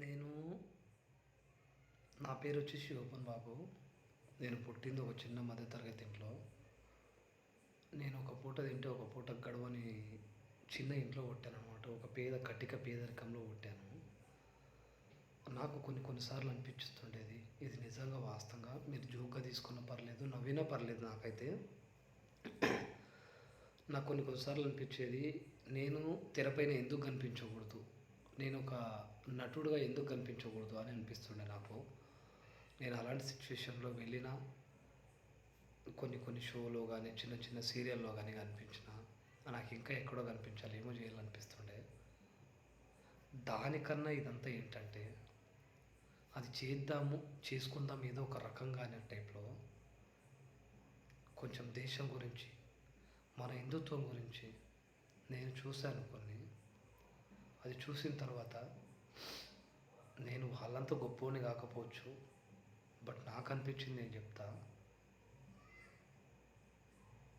నేను నా పేరు వచ్చేసి ఓపెన్ బాబు. నేను పుట్టింది ఒక చిన్న మధ్యతరగతి ఇంట్లో. నేను ఒక పూట తింటే ఒక పూట గడవని చిన్న ఇంట్లో పుట్టాను అనమాట ఒక పేద కటిక పేదరికంలో పుట్టాను. నాకు కొన్ని కొన్నిసార్లు అనిపించుతుండేది ఇది నిజంగా వాస్తవంగా? మీరు జోక్గా తీసుకున్న పర్లేదు నవ్వినా పర్లేదు నాకైతే. నాకు కొన్ని కొన్నిసార్లు అనిపించేది నేను తెరపైన ఎందుకు కనిపించకూడదు? నేను ఒక నటుడుగా ఎందుకు కనిపించకూడదు అని అనిపిస్తుండే నాకు. నేను అలాంటి సిచ్యువేషన్లో వెళ్ళిన కొన్ని కొన్ని షోలో కానీ చిన్న చిన్న సీరియల్లో కానీ కనిపించిన నాకు ఇంకా ఎక్కడో కనిపించాలి ఏమో చేయాలనిపిస్తుండే. దానికన్నా ఇదంతా ఏంటంటే అది చేద్దాము చేసుకుందాం ఏదో ఒక రకంగా అనే టైప్లో కొంచెం దేశం గురించి మన హిందుత్వం గురించి నేను చూశాను కొన్ని. అది చూసిన తర్వాత నేను వాళ్ళంతా గొప్పని కాకపోవచ్చు బట్ నాకు అనిపించింది నేను చెప్తా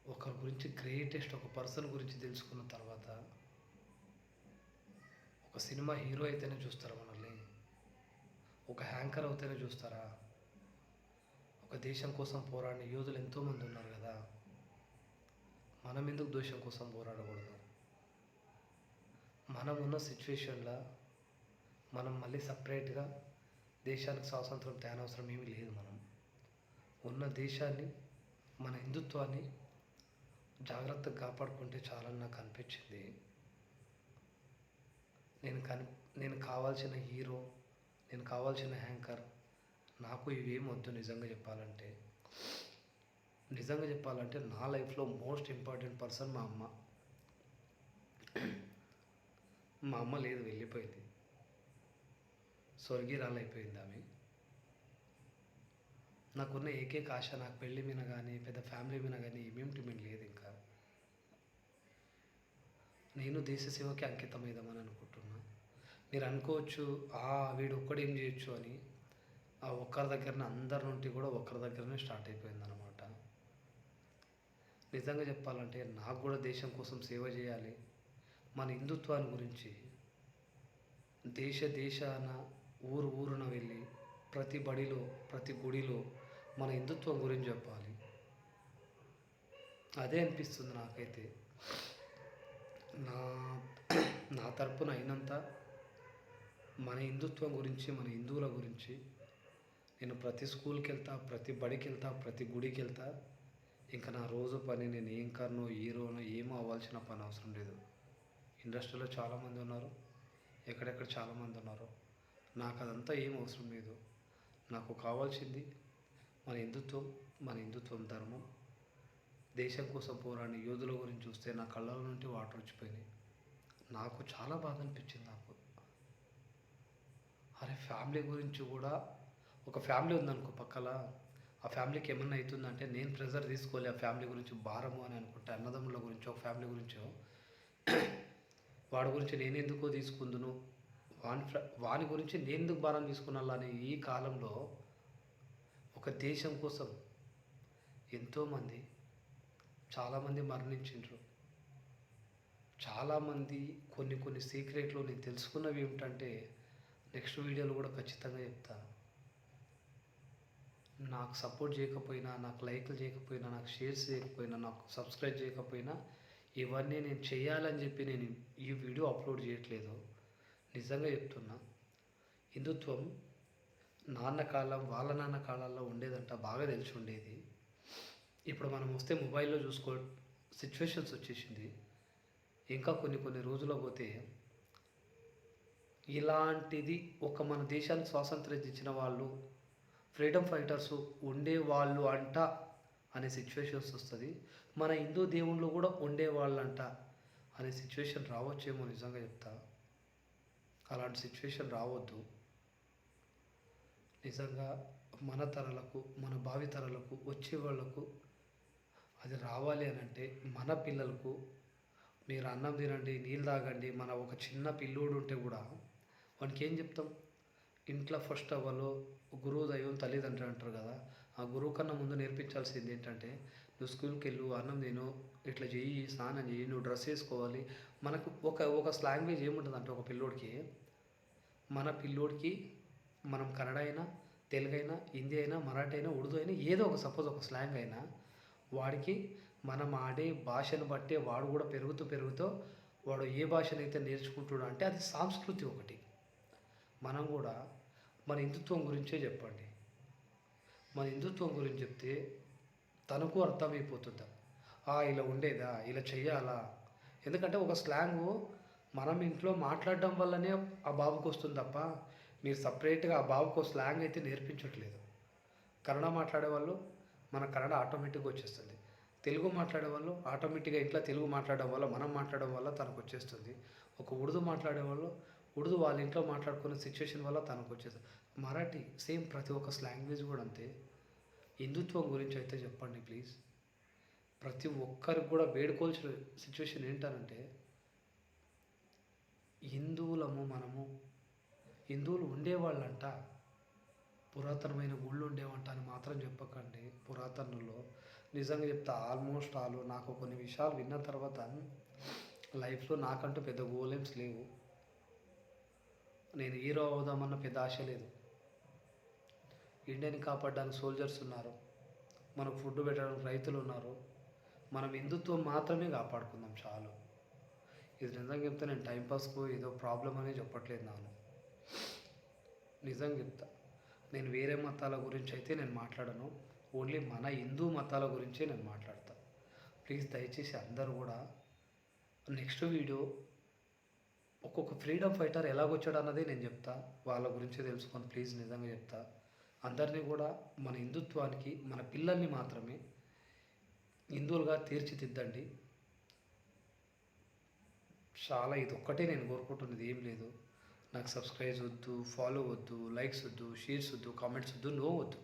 ఒకరి గురించి గ్రేటెస్ట్ ఒక పర్సన్ గురించి తెలుసుకున్న తర్వాత ఒక సినిమా హీరో అయితేనే చూస్తారా మనల్ని? ఒక హ్యాంకర్ అయితేనే చూస్తారా? ఒక దేశం కోసం పోరాడిన యోధులు ఎంతోమంది ఉన్నారు కదా? మనం ఎందుకు దేశం కోసం పోరాడకూడదు? మనం ఉన్న సిచ్యువేషన్లో మనం మళ్ళీ సపరేట్గా దేశానికి స్వాతంత్రం తేనవసరం ఏమీ లేదు మనం. ఉన్న దేశాన్ని మన హిందుత్వాన్ని జాగ్రత్తగా కాపాడుకుంటే చాలని నాకు అనిపించింది. నేను కని నేను కావాల్సిన హీరో నేను కావాల్సిన హ్యాంకర్ నాకు ఇవేం వద్దు నిజంగా చెప్పాలంటే. నిజంగా చెప్పాలంటే నా లైఫ్లో మోస్ట్ ఇంపార్టెంట్ పర్సన్ మా అమ్మ. మా అమ్మ లేదు వెళ్ళిపోయింది. స్వర్గీరాలైపోయింది ఆమె నాకున్న ఏకైక ఆశ నాకు పెళ్ళి మీద కానీ పెద్ద ఫ్యామిలీ మీద కానీ ఏమేమిటి మీద లేదు ఇంకా. నేను దేశ సేవకి అంకితమైదామని అనుకుంటున్నా. మీరు అనుకోవచ్చు ఆ వీడు ఒక్కడేం చేయొచ్చు అని. ఆ ఒక్కరి దగ్గరనే అందరి నుండి కూడా ఒక్కరి దగ్గరనే స్టార్ట్ అయిపోయింది అనమాట నిజంగా చెప్పాలంటే నాకు కూడా దేశం కోసం సేవ చేయాలి. మన హిందుత్వాన్ని గురించి దేశ దేశాన ఊరు ఊరున వెళ్ళి ప్రతి బడిలో ప్రతి గుడిలో మన హిందుత్వం గురించి చెప్పాలి. అదే అనిపిస్తుంది నాకైతే. నా నా తరపున అయినంత మన హిందుత్వం గురించి మన హిందువుల గురించి నేను ప్రతి స్కూల్కి వెళ్తా ప్రతి బడికి వెళ్తా ప్రతి గుడికి వెళ్తా ఇంకా నా రోజు పని నేను ఏం కర్నో హీరోనో ఏమో అవ్వాల్సిన పని అవసరం లేదు. ఇండస్ట్రీలో చాలామంది ఉన్నారు. ఎక్కడెక్కడ చాలామంది ఉన్నారు. నాకు అదంతా ఏం అవసరం లేదు. నాకు కావాల్సింది మన హిందుత్వం మన హిందుత్వం ధర్మం. దేశం కోసం పోరాడిన యోధుల గురించి చూస్తే నా కళ్ళల నుండి వాటర్ వచ్చిపోయినాయి. నాకు చాలా బాధ అనిపించింది నాకు. అరే ఫ్యామిలీ గురించి కూడా ఒక ఫ్యామిలీ ఉందనుకో పక్కల. ఆ ఫ్యామిలీకి ఏమన్నా అవుతుందంటే నేను ప్రెజర్ తీసుకోవాలి ఆ ఫ్యామిలీ గురించి భారము అని అనుకుంటా అన్నదమ్ముల గురించి ఒక ఫ్యామిలీ గురించో. వాడి గురించి నేను ఎందుకో తీసుకుందును? వాని వాని గురించి నేను ఎందుకు భారం తీసుకున్నాను అని ఈ కాలంలో ఒక దేశం కోసం ఎంతోమంది చాలామంది మరణించిండ్రు. చాలామంది కొన్ని కొన్ని సీక్రెట్లు నేను తెలుసుకున్నవి ఏమిటంటే నెక్స్ట్ వీడియోలో కూడా ఖచ్చితంగా చెప్తాను. నాకు సపోర్ట్ చేయకపోయినా నాకు లైక్లు చేయకపోయినా నాకు షేర్స్ చేయకపోయినా నాకు సబ్స్క్రైబ్ చేయకపోయినా ఇవన్నీ నేను చేయాలని చెప్పి నేను ఈ వీడియో అప్లోడ్ చేయట్లేదు. నిజంగా చెప్తున్నా. హిందుత్వం నాన్న కాలం వాళ్ళ నాన్న కాలాల్లో ఉండేదంట బాగా తెలిసి ఉండేది. ఇప్పుడు మనం వస్తే మొబైల్లో చూసుకో సిచ్యువేషన్స్ వచ్చేసింది. ఇంకా కొన్ని కొన్ని రోజులు పోతే ఇలాంటిది ఒక మన దేశాన్ని స్వాతంత్రం ఇచ్చిన వాళ్ళు ఫ్రీడమ్ ఫైటర్స్ ఉండేవాళ్ళు అంట అనే సిచ్యువేషన్స్ వస్తుంది. మన హిందూ దేవుళ్ళు కూడా ఉండేవాళ్ళంట అనే సిచ్యువేషన్ రావచ్చేమో నిజంగా చెప్తా. అలాంటి సిచ్యువేషన్ రావద్దు. నిజంగా మన తరలకు మన భావి తరలకు వచ్చే వాళ్ళకు అది రావాలి అని అంటే మన పిల్లలకు మీరు అన్నం తినండి నీళ్ళు తాగండి మన ఒక చిన్న పిల్లోడు ఉంటే కూడా వానికి ఏం చెప్తాం? ఇంట్లో ఫస్ట్ అవ్వలో గురువు దైవం తల్లిదండ్రులు అంటారు కదా ఆ గురువు కన్నా ముందు నేర్పించాల్సింది ఏంటంటే నువ్వు స్కూల్కి వెళ్ళు అన్నం తిను ఇట్లా చెయ్యి స్నానం చెయ్యి నువ్వు డ్రెస్ వేసుకోవాలి. మనకు ఒక ఒక లాంగ్వేజ్ ఏముంటుంది అంటే ఒక పిల్లోడికి మన పిల్లోడికి మనం కన్నడ అయినా తెలుగు అయినా హిందీ అయినా మరాఠీ అయినా ఉర్దూ అయినా ఏదో ఒక సపోజ్ ఒక స్లాంగ్ అయినా వాడికి మనం ఆడే భాషను బట్టే వాడు కూడా పెరుగుతూ పెరుగుతూ వాడు ఏ భాషనైతే నేర్చుకుంటున్నాడు అంటే అది సంస్కృతి ఒకటి. మనం కూడా మన హిందుత్వం గురించే చెప్పండి. మన హిందుత్వం గురించి చెప్తే తనకు అర్థమైపోతుందా? "ఆ, ఇలా ఉండేదా? ఇలా చెయ్యాలా? ఎందుకంటే ఒక స్లాంగు మనం ఇంట్లో మాట్లాడడం వల్లనే ఆ బాబుకి వస్తుంది తప్ప మీరు సపరేట్గా ఆ బాబుకు స్లాంగ్ అయితే నేర్పించట్లేదు. కన్నడ మాట్లాడే వాళ్ళు మన కన్నడ ఆటోమేటిక్గా వచ్చేస్తుంది. తెలుగు మాట్లాడే వాళ్ళు ఆటోమేటిక్గా ఇంట్లో తెలుగు మాట్లాడడం వల్ల మనం మాట్లాడడం వల్ల తనకు వచ్చేస్తుంది. ఒక ఉర్దూ మాట్లాడే వాళ్ళు ఉర్దూ వాళ్ళ ఇంట్లో మాట్లాడుకునే సిచ్యువేషన్ వల్ల తనకు వచ్చేది. మరాఠీ సేమ్ ప్రతి ఒక్క లాంగ్వేజ్ కూడా అంతే. హిందుత్వం గురించి అయితే చెప్పండి ప్లీజ్ ప్రతి ఒక్కరికి కూడా వేడుకోవాల్సిన సిచ్యువేషన్ ఏంటనంటే హిందువులము మనము హిందువులు ఉండేవాళ్ళంట పురాతనమైన గుళ్ళు ఉండేవంట అని మాత్రం చెప్పకండి పురాతనలో నిజంగా చెప్తా ఆల్మోస్ట్ ఆల్ నాకు కొన్ని విషయాలు విన్న తర్వాత లైఫ్లో నాకంటూ పెద్ద గోలేమ్స్ లేవు. నేను హీరో అవుదామన్న పెద్ద ఆశ లేదు. ఇండియాని కాపాడడానికి సోల్జర్స్ ఉన్నారు. మనకు ఫుడ్ పెట్టడానికి రైతులు ఉన్నారు. మనం హిందుత్వం మాత్రమే కాపాడుకుందాం చాలు. ఇది నిజంగా చెప్తే నేను టైంపాస్కు ఏదో ప్రాబ్లం అనేది చెప్పట్లేదు నాను నిజంగా చెప్తా. నేను వేరే మతాల గురించి అయితే నేను మాట్లాడను. ఓన్లీ మన హిందూ మతాల గురించే నేను మాట్లాడతా. ప్లీజ్ దయచేసి అందరూ కూడా నెక్స్ట్ వీడియో ఒక్కొక్క ఫ్రీడమ్ ఫైటర్ ఎలాగొచ్చాడు అన్నది నేను చెప్తా. వాళ్ళ గురించి తెలుసుకొని ప్లీజ్ నిజంగా చెప్తా. అందరినీ కూడా మన హిందుత్వానికి మన పిల్లల్ని మాత్రమే హిందువులుగా తీర్చిదిద్దండి. చాలా ఇది ఒక్కటే నేను కోరుకుంటున్నది ఏం లేదు. నాకు సబ్స్క్రైబ్స్ వద్దు ఫాలో వద్దు లైక్స్ వద్దు షేర్స్ వద్దు కామెంట్స్ వద్దు నో వద్దు.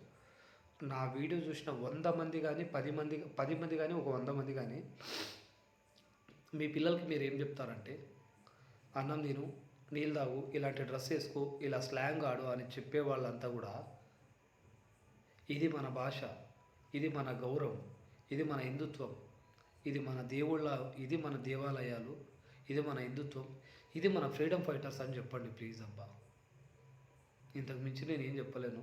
నా వీడియో చూసిన వంద మంది కానీ పది మంది పది మంది కానీ ఒక వంద మంది కానీ మీ పిల్లలకి మీరు ఏం చెప్తారంటే అన్నం తిను నీళ్ళు తాగు ఇలాంటి డ్రెస్ వేసుకో ఇలా స్లాంగ్ ఆడు అని చెప్పే వాళ్ళంతా కూడా ఇది మన భాష ఇది మన గౌరవం ఇది మన హిందుత్వం ఇది మన దేవుళ్ళ ఇది మన దేవాలయాలు ఇది మన హిందుత్వం ఇది మన ఫ్రీడమ్ ఫైటర్స్ అని చెప్పండి ప్లీజ్ అబ్బా. ఇంతకు మించి నేను ఏం చెప్పలేను.